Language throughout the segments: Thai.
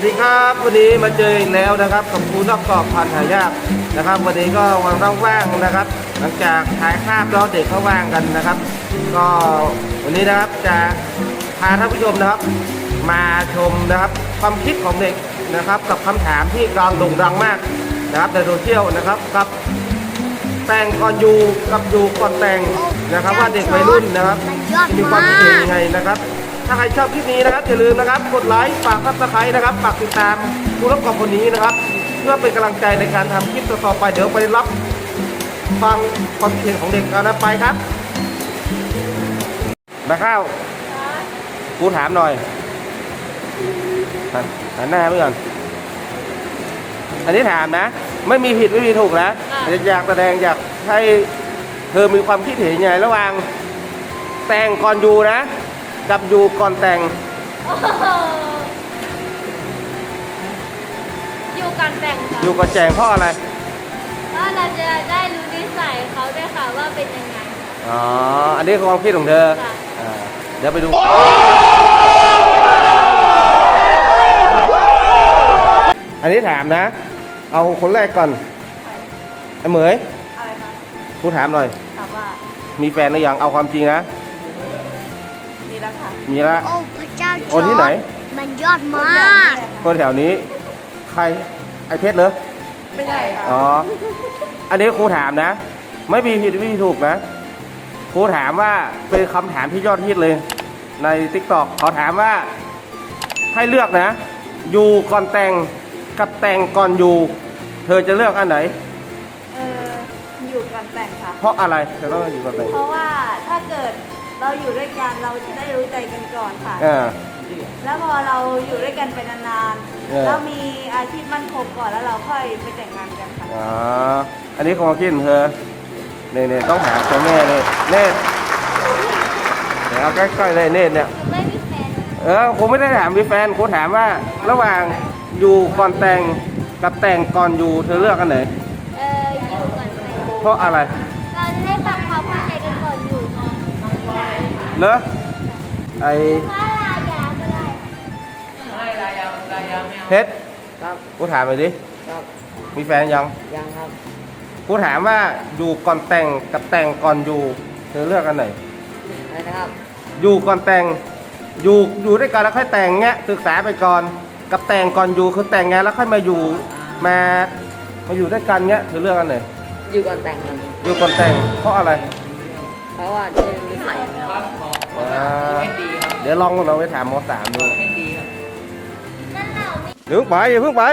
วัสดีครับวันนี้มาเจออีกแล้วนะครับกับครูนอกกรอบพันธุ์หายากนะครับ วันนี้ก็วันว่างๆนะครับ หลังจากถ่ายภาพแล้วเด็กเขาว่างกันนะครับ ก็วันนี้นะครับจะพาท่านผู้ชมนะครับ มาชมนะครับความคิดของเด็กนะครับ กับคำถามที่กำลังโด่งดังมากนะครับในโซเชียลนะครับกับแต่งก่อนอยู่กับอยู่ก่อนแต่งนะครับ ว่าเด็กวัยรุ่นนะครับมันยอดมีความมาคิดเห็นกยังไงนะครับ ถ้าใครชอบคลิปนี้นะครับอย่าลืมนะครับกดไลค์ฝากซับสไครต์นะครับฝากติดตามผู้รับกอบคนนี้นะครับ เพื่อเป็นกำลังใจในการทำคลิปต่อไปเดี๋ยวไปรับฟังความคิดเห็นของเด็กกันนะไปครับมาข้าวกูถามหน่อยหันหันหน้าไปก่อนอันนี้ถามนะ ไม่มีผิดไม่มีถูกนะอยากแสดงอยากให้เธอมีความคิดเห็นยังไงระหว่างแต่งก่อนอยู่นะ กับอยู่ก่อนแต่ง โอ้โหอยู่กันแต่งค่ะอยู่ก่อนแต่งเพราะอะไร ว่าเราจะได้รู้นิสัยเขาด้วยค่ะว่าเป็นยังไงค่ะอ๋อ อันนี้คือความคิดของเธอค่ะ อ่าเดี๋ยวไปดู อันนี้ถามนะ เอาคนแรกก่อนไอ้เหมยอะไรคะกูถามหน่อย ถามว่า มีแฟนหรือยัง เอาความจริงนะมี แล้วค่ะ มีละ โอ้พระเจ้าคนที่ไหน มันยอดมากคนแถวนี้ ใคร ไอเพชรเหรอ ไม่ใช่ค่ะอ๋อ อันนี้ครูถามนะ ไม่มีผิดไม่มีถูกนะ ครูถามว่าเป็นคำถามที่ยอดฮิตเลย ในทิกตอกเขาถามว่า ให้เลือกนะ อยู่ก่อนแต่งกับแต่งก่อนอยู่ เธอจะเลือกอันไหน เอออยู่กันแต่งค่ะ เพราะอะไรเธอต้องอยู่ก่อนแต่ง เพราะว่าถ้าเกิด เราอยู่ด้วยกันเราจะได้รู้ใจกันก่อนค่ะ อ่า แล้วพอเราอยู่ด้วยกันไปนานเออ ๆแล้วมีอาชีพมั่นคงก่อนแล้วเราค่อยไปแต่งงานกันค่ะ อ๋อ อันนี้ความคิดของเธอเนี่ยเนี่ยต้องหาตัวแม่เลยเนตเดี๋ยวเอาใกล้ๆเลยเนตเนี่ย ไม่มีแฟนเออผมไม่ได้ถามมีแฟนผมถามว่า ระหว่างอยู่ก่อนแต่งกับแต่งก่อนอยู่เธอเลือกอันไหน เอออยู่ก่อนแต่งเพราะอะไรเราจะได้ฟังค เนอะไอว่าลายาก็ได้เพชรกูถามไปดิครับมีแฟนยังยังครับกูถามว่าอยู่ก่อนแต่งกับแต่งก่อนอยู่เธอเลือกอันไหนอะไรนะครับอยู่ก่อนแต่งอยู่อยู่ด้วยกันแล้วค่อยแต่งเงี้ยศึกษาไปก่อนกับแต่งก่อนอยู่คือแต่งงานแล้วค่อยมาอยู่มามาอยู่ด้วยกันเงี้ยเธอเลือกอันไหนอยู่ก่อนแต่งครับอยู่ก่อนแต่งเพราะอะไร เพราะว่าเจอนิสัยครับอ่า เดี๋ยวลองเราไปถามมสามดูนั่นเราไม่เดี๋ยวเพิ่งไปอย่าเพิ่งไป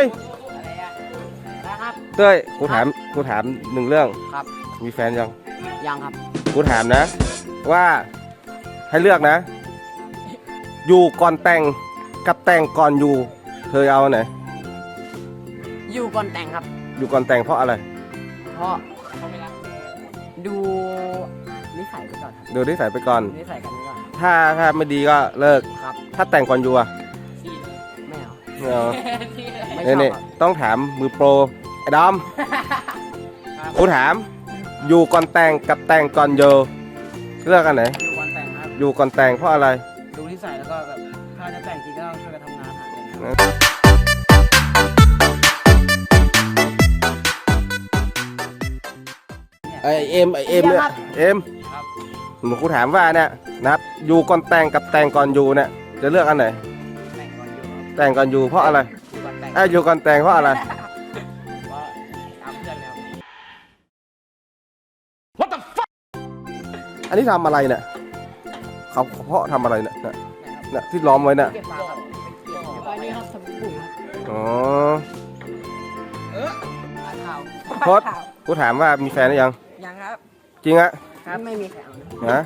นะครับ เต้ยกูถามกูถามหนึ่งเรื่องครับ มีแฟนยังยังครับ กูถามนะ ว่าให้เลือกนะ อยู่ก่อนแต่งกับแต่งก่อนอยู่ เธอเอาอันไหนอยู่ก่อนแต่งครับ อยู่ก่อนแต่งเพราะอะไร เพราะดูนิสัยไปก่อนครับเดี๋ยวนิสัยไปก่อนนิสัยกันไปก่อน ถ้าถ้าไม่ดีก็เลิก ครับถ้าแต่งก่อนอยู่อะไม่เอาไม่เอาไม่ชเนี่อยบเนี่ยครับต้องถามมือโปรไอ้ดอมกูถาม อยู่ก่อนแต่งกับแต่งก่อนอยู่เลือกอันไหนอยู่ก่อนแต่งครับอยู่ก่อนแต่งเพราะอะไร ดูนิสัยแล้วก็แบบถ้าจะแต่งจริงก็ต้องช่วยกันทำงานหาเงินครับไอเอ็มไอเอ็มเนี่ยเอ็ม หนูกูถามว่าเนี่ยนะครับอยู่ก่อนแต่งกับแต่งก่อนอยู่เนี่ยจะเลือกอันไหน แต่งก่อนอยู่ครับแต่งก่อนอยู่เพราะอะไรอยู่ก่อนแต่งไอ้ยอยู่ก่อนแต่งเพราะอะไร ว่าตามเพื่อนแล้วอันนี้ทำอะไรเนี่ยเขาเพาะทำอะไรเนี่ยเนี่ยเนี่ยที่ล้อมไว้เนี่ยเก็บฟางครับไปนี่ครับทำปุ๋ยครับอ๋อข่าวโพสต์กูถามว่ามีแฟนหรือยังยังครับ จริงอะ ครับไม่มีใครเอานะนะ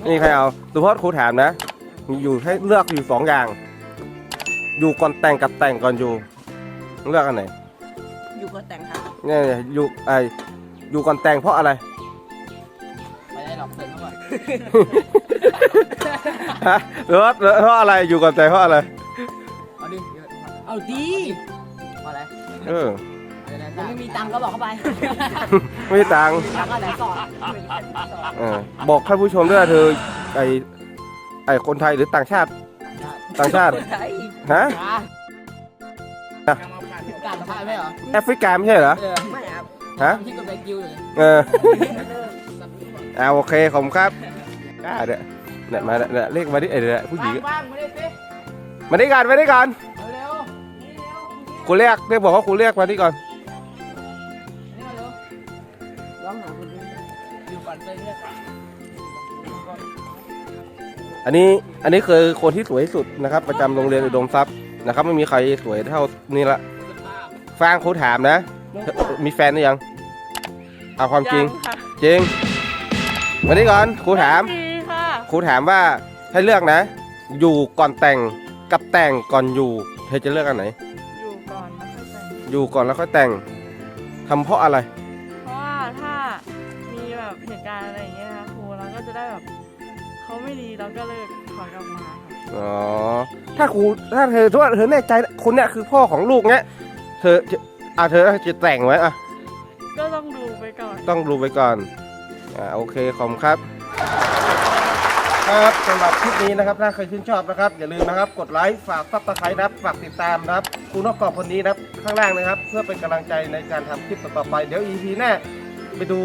ไม่มีใครเอาสุพจน์ครูถามนะ มีอยู่ให้เลือกอยู่สองอย่าง อยู่ก่อนแต่งกับแต่งก่อนอยู่ เลือกอันไหนอยู่ก่อนแต่งครับเนี่ยอยู่ไออยู่ก่อนแต่งเพราะอะไร ไม่ได้หรอกเติมเข้าก่อนฮะหรือว่าเพราะอะไรอยู่ก่อนแต่งเพราะอะไร เอาดิเอาดี เอาอะไร เออ ยังไม่มีตังค์ก็บอกเข้าไปไม่มีตังค์ตังค์ก็ไหนสอนเออบอกท่านผู้ชมด้วยว่าเธอไอไอคนไทยหรือต่างชาติ ต่างชาติฮะการสัมภาษณ์ไม่เหรอแอฟริกาไม่ใช่เหรอเออไม่ครับฮะที่กับแบงกิวอยู่เอออ่าโอเคขอบคุณครับอ่าเดี๋ยวเนี่ยมาเนี่ยเลขมาดิเอ้ยเดี๋ยวผู้หญิงว่างๆไม่ได้สิมาดิกันมาดิกันเร็วครูเรียกเรียกบอกว่าครูเรียกมาดิก่อนๆนี่ อันนี้อันนี้คือคนที่สวยที่สุดนะครับ ประจำโรงเรียนอุดมทรัพย์นะครับไม่มีใครสวยเท่านี่ละฟางครูถามนะเธอมีแฟนหรือยังเอาความจริงจริงมาดิก่อนครูถาม ดีค่ะครูถามว่าให้เลือกนะ อยู่ก่อนแต่งกับแต่งก่อนอยู่ เธอจะเลือกอันไหน อยู่ก่อนแล้วค่อยแต่งอยู่ก่อนแล้วค่อยแต่งทำเพราะอะไร เพราะว่าถ้ามีแบบเหตุการณ์อะไรอย่างเงี้ยนะคะครูเราก็จะได้แบบ เขาไม่ดีเราก็เลิกถอยกลับมาค่ะอ๋อ ถ้าครูถ้าเธอว่าเธอแน่ใจคนเนี้ยคือพ่อของลูกเนี้ย เธอจะอะเธอจะแต่งไว้อะ ก็ต้องดูไปก่อน ต้องดูไปก่อน อ่าโอเคขอบคุณครับ ครับสำหรับคลิปนี้นะครับถ้าใครชื่นชอบนะครับ อย่าลืมนะครับ กดไลค์ฝากซับสไครต์นะครับฝากติดตามนะครับครูนกกรอบคนนี้นะครับข้างล่างนะครับ เพื่อเป็นกำลังใจในการทำคลิปต่อๆไป เดี๋ยว EP หน้าไปดู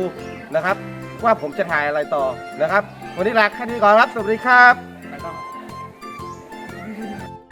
นะครับ ว่าผมจะถ่ายอะไรต่อนะครับ วันนี้ลาแค่นี้ก่อนครับ สวัสดีครับ